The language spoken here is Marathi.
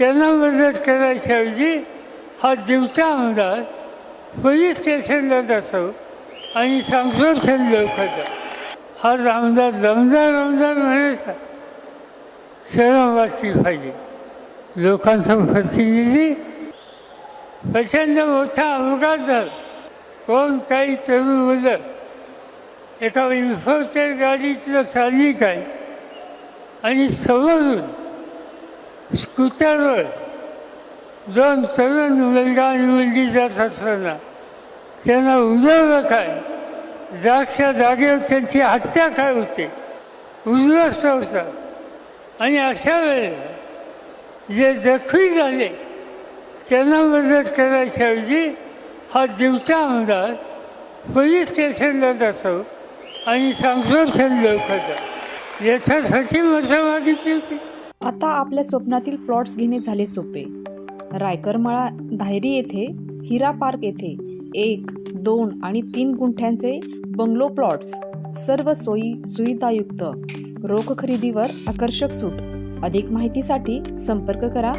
त्यांना मदत करायच्याऐवजी हा जीवता आमदार पोलीस स्टेशनला जातो आणि संरक्षण लोकांचा हा आमदार दमदार आमदार म्हणायचा शरम वाचली पाहिजे. लोकांचा प्रतिनिधी प्रचंड मोठा अपघात झाला. कोण काही तरुण मुलं एका इन्फोटेड गाडीतलं चालली काय? आणि समोरून स्कूटरवर दोन तरुण मुलगा आणि मुलगी जात असताना त्यांना उडवलं काय? जागच्या जागेवर त्यांची हत्या काय होते? उद्ध्वस्त होता. आणि अशा वेळेला जे जखमी झाले त्यांना मदत करायच्याऐवजी हा जीवता आमदार पोलीस स्टेशनला जातो आणि सांगतो लोकांचा याच्यासाठी मजा मागितली होती. आता आपल्या स्वप्नातील प्लॉट्स घेणे झाले सोपे. रायकरमाळा धायरी येथे हिरा पार्क येथे एक दोन आणि तीन गुंठ्यांचे बंगलो प्लॉट्स सर्व सोयी सुविधायुक्त. रोख खरेदीवर आकर्षक सूट. अधिक माहितीसाठी संपर्क करा.